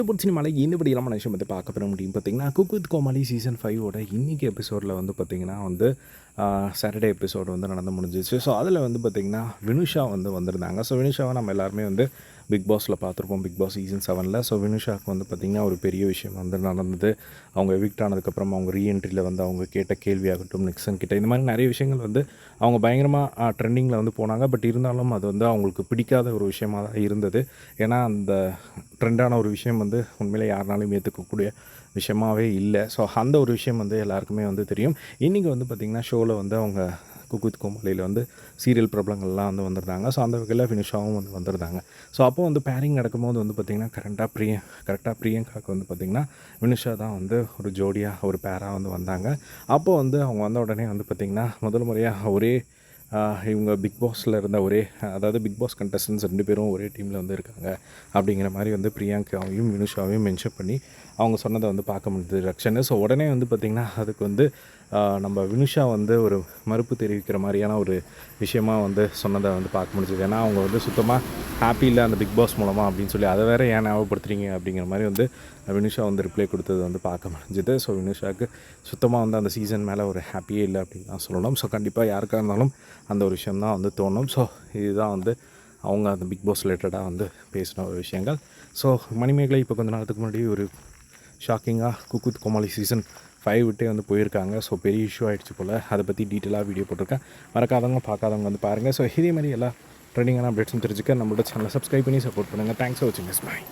பிடிச்சி மலை இந்த இல்லாமல் விஷயம் பற்றி பார்க்க பெற முடியும் பார்த்தீங்கன்னா குக் வித் கோமாளி சீசன் ஃபைவோட இன்றைக்கி எபிசோடில் வந்து பார்த்திங்கன்னா வந்து சாட்டர்டே எபிசோடு வந்து நடந்து முடிஞ்சிச்சு. ஸோ அதில் வந்து பார்த்திங்கன்னா வினுஷா வந்து வந்திருந்தாங்க. ஸோ வினுஷாவை நம்ம எல்லாருமே வந்து பிக் பாஸில் பார்த்துருப்போம் பிக் பாஸ் சீசன் செவனில் ஸோ வினுஷாவுக்கு வந்து பார்த்திங்கன்னா ஒரு பெரிய விஷயம் வந்து நடந்தது. அவங்க எவிக்ட் ஆனதுக்கப்புறம் அவங்க ரீஎன்ட்ரியில் வந்து அவங்க கேட்ட கேள்வியாகட்டும் நிக்சன் கிட்ட. இந்த மாதிரி நிறைய விஷயங்கள் வந்து அவங்க பயங்கரமாக ட்ரெண்டிங்கில் வந்து போனாங்க. பட் இருந்தாலும் அது வந்து அவங்களுக்கு பிடிக்காத ஒரு விஷயமாக தான் இருந்தது. ஏன்னா அந்த ட்ரெண்டான ஒரு விஷயம் வந்து உண்மையிலே யாருனாலும் ஏற்றுக்கக்கூடிய விஷயமாவே இல்லை. ஸோ அந்த ஒரு விஷயம் வந்து எல்லாருக்குமே வந்து தெரியும். இன்றைக்கி வந்து பார்த்திங்கன்னா ஷோ ஷோவில் வந்து அவங்க குக்குத் கோமாளியில் வந்து சீரியல் பிரபலங்கள்லாம் வந்து வந்திருந்தாங்க. ஸோ அந்த வகையில் ஃபினிஷாகவும் வந்து வந்திருந்தாங்க. ஸோ அப்போ வந்து பேரிங் நடக்கும்போது வந்து பார்த்திங்கன்னா கரெக்டாக பிரிய கரெக்டாக பிரியங்காவுக்கு வந்து பார்த்திங்கன்னா வினுஷா தான் வந்து ஒரு ஜோடியாக ஒரு பேராக வந்து வந்தாங்க. அப்போது வந்து அவங்க வந்த உடனே வந்து பார்த்திங்கன்னா முதல் முறையாக ஒரே இவங்க பிக் பாஸில் இருந்த ஒரே அதாவது பிக் பாஸ் கண்டஸ்டன்ஸ் ரெண்டு பேரும் ஒரே டீமில் வந்து இருக்காங்க. அப்படிங்கிற மாதிரி வந்து பிரியாங்காவையும் வினுஷாவையும் மென்ஷன் பண்ணி அவங்க சொன்னதை வந்து பார்க்க முடியுது ரக்ஷன். ஸோ உடனே வந்து பார்த்திங்கன்னா அதுக்கு வந்து நம்ம வினுஷா வந்து ஒரு மறுப்பு தெரிவிக்கிற மாதிரியான ஒரு விஷயமா வந்து சொன்னதை வந்து பார்க்க முடிஞ்சது. ஏன்னா அவங்க வந்து சுத்தமாக ஹாப்பி இல்லை அந்த பிக் பாஸ் மூலமாக அப்படின்னு சொல்லி அதை வேறு ஏன் ஞாபகப்படுத்துறீங்க அப்படிங்கிற மாதிரி வந்து வினுஷா வந்து ரிப்ளை கொடுத்தது வந்து பார்க்க முடிஞ்சுது. ஸோ வினுஷாவுக்கு சுத்தமாக வந்து அந்த சீசன் மேலே ஒரு ஹாப்பியே இல்லை அப்படின்னு தான் சொல்லணும். ஸோ கண்டிப்பாக யாருக்காக இருந்தாலும் அந்த ஒரு விஷயம் தான் வந்து தோணும். ஸோ இதுதான் வந்து அவங்க அந்த பிக் பாஸ் ரிலேட்டடாக வந்து பேசின ஒரு விஷயங்கள். ஸோ மணிமேகலை இப்போ கொஞ்ச நேரத்துக்கு முன்னாடி ஒரு ஷாக்கிங்காக குக்குத் கோமாளி சீசன் ஃபைவ் விட்டே வந்து போயிருக்காங்க. ஸோ பெரிய இஷ்யூ ஆகிடுச்சு போல். அதை பற்றி டீட்டெயிலாக வீடியோ போட்டிருக்கேன். மறக்காதவங்க பார்க்காதவங்க வந்து பாருங்கள் ஸோ இதே மாதிரி எல்லா ட்ரெண்டிங்கான அப்டேட்ஸும் தெரிஞ்சுக்க நம்மளோட சேனலை சப்ஸ்கிரைப் பண்ணி சப்போர்ட் பண்ணுங்கள் தேங்க்ஸ் ஃபார் வாட்சிங் மிஸ் பாய்